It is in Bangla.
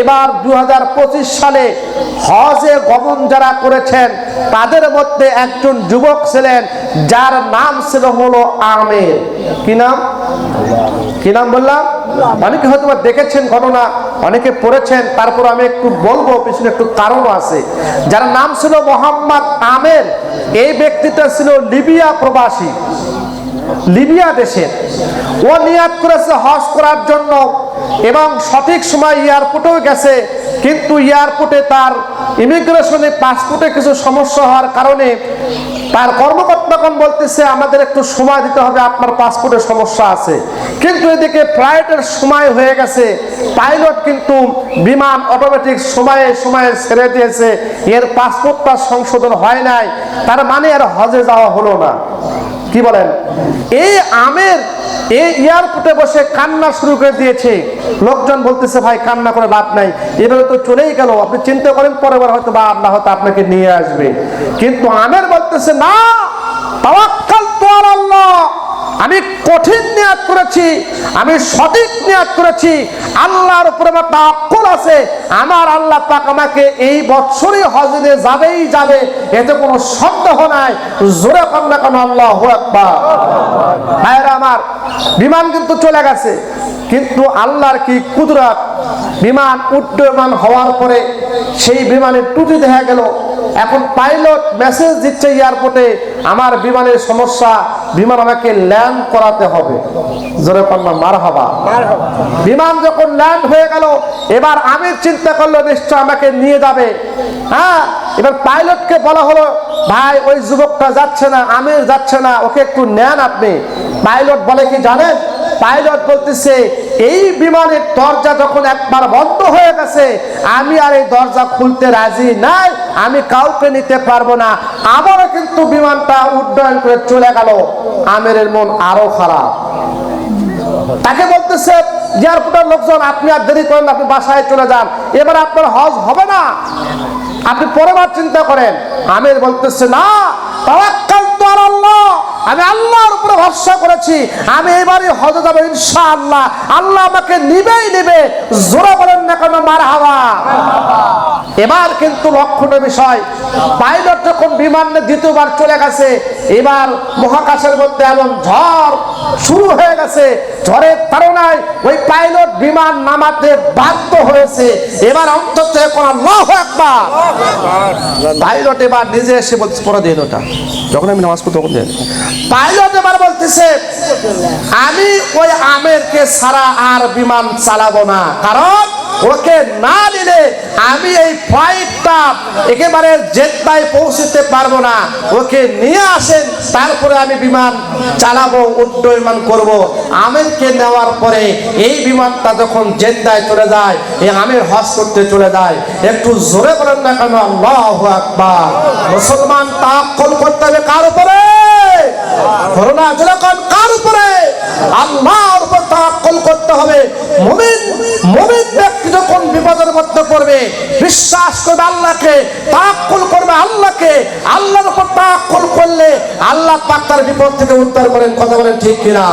এবার দু হাজার পঁচিশ সালে হজে গমন যারা করেছেন, তাদের মধ্যে একজন যুবক ছিলেন, যার নাম ছিল হলো আমের। কি নাম? কি নাম বললাম? অনেকে হয়তো দেখেছেন ঘটনা, অনেকে পড়েছেন, তারপর আমি একটু বলব, পিছনে একটু কারণও আছে। যার নাম ছিল মোহাম্মদ আমের, এই ব্যক্তিটা ছিল লিবিয়া প্রবাসী, লিবিয়া দেশের। ও নিয়াত করেছে হজ করার জন্য। এবং সঠিক সময় এয়ারপোর্টেও গেছে, কিন্তু এয়ারপোর্টে তার ইমিগ্রেশনে পাসপোর্টে কিছু সমস্যা হওয়ার কারণে তার কর্মকর্তাগণ বলতেছে, আমাদের একটু সময় দিতে হবে, আপনার পাসপোর্টে সমস্যা আছে। কিন্তু এদিকে ফ্লাইটের সময় হয়ে গেছে। পাইলট কিন্তু বিমান অটোমেটিক সময়ে সময়ে ছেড়ে দিয়েছে। এর পাসপোর্টটা সংশোধন হয় নাই। তার মানে আর হজে যাওয়া হলো না। কি বলেন? এই আমের এই এয়ারপোর্টে বসে কান্না শুরু করে দিয়েছে। লোকজন বলতেছে, ভাই, কান্না করে লাভ নাই। এভাবে তো চলেই গেল। আপনি চিন্তা করেন, পরের বার হয়তো বা আল্লাহ হয়তো আপনাকে নিয়ে আসবে। কিন্তু আমের বলতেছে, না আমি কঠিন নিয়াত করেছি, আমি সঠিক নিয়াত করেছি, আল্লাহর উপরে আমার তাক্কুল আছে, আমার আল্লাহ পাক আমাকে এই বছরই হজে যাবেই যাবে, এতে কোনো সন্দেহ নাই, জোরে কম না কেন আল্লাহ আমার, বিমান কিন্তু চলে গেছে, কিন্তু আল্লাহর কি কুদরত? বিমান উড্ডয়মান হওয়ার পরে সেই বিমানের টুটি দেখা গেল এখন পাইলট মেসেজ দিচ্ছে এয়ারপোর্টে আমার বিমানের সমস্যা বিমান আমাকে ল্যান্ড করাতে হবে। জোরে কন্যা মার হবা বিমান যখন ল্যান্ড হয়ে গেল এবার আমি চিন্তা করল নিশ্চয় আমাকে নিয়ে যাবে। হ্যাঁ এবার পাইলটকে বলা হলো ভাই ওই যুবকটা যাচ্ছে না আমির যাচ্ছে না ওকে একটু নেন আপনি। পাইলট বলে কি জানেন? পাইলট বলতেছে এই বিমানের দরজা যখন একবার বন্ধ হয়ে গেছে, আমি আর এই দরজা খুলতে রাজি নাই, আমি কাউকে নিতে পারব না। আবারও কিন্তু বিমানটা উড্ডয়ন করে চলে গেল। আমেরের মন আরও খারাপ। তাকে বলতেছে, এয়ারপোর্টের লোকজন, আপনি আর দেরি করেন আপনি বাসায় চলে যান। এবার আপনার হজ হবে না। আপনি পরেবার চিন্তা করেন। আমির বলতেছে, না, তাওয়াক্কাল তো আর আল্লাহ আমি আল্লাহর উপরে ভরসা করেছি। আমি এবারে হজে যাব ইনশাআল্লাহ। আল্লাহ আল্লাহ আমাকে নিবেই নিবে। জোরে বলেন না কেন মার হাওয়া এবার কিন্তু লক্ষণের বিষয়। পাইলট যখন বিমান দ্বিতীয়বার চলে গেছে, এবার মহাকাশের মধ্যে এমন ঝড় শুরু হয়ে গেছে, ঝড়ের তাড়নায় ওই পাইলট বিমান নামাতে বাধ্য হয়েছে। এবার অন্তত এখন আল্লাহ একবার পাইলট এবার নিজে এসে বলছে পরে দিন ওটা যখন আমি নামাজ পড়ি তখন পাইলট এবার বলতেছে, আমি ওই আমেরকে ছাড়া আর বিমান চালাবো না। কারণ ওকে না দিলে আমি এই ফ্লাইটটা একেবারে জেদ্দায় পৌঁছতে পারব না। ওকে নিয়ে আসেন, তারপরে আমি বিমান চালাবো উড্ডয়মান করব। আমেরকে নেওয়ার পরে এই বিমানটা যখন জেদ্দায় চলে যায়, এই আমের হজ করতে চলে যায়। একটু জোরে বলেন না কেন? আল্লাহ আকবার। মুসলমান তাক্কল করতে হবে কার উপরে? বিশ্বাস করবে আল্লাহকে তাক্কুল করবে আল্লাহকে। আল্লাহর উপর তাক্কুল করলে আল্লাহ পাক তার বিপদ থেকে উদ্ধার করেন, কথা বলেন ঠিক কিনা?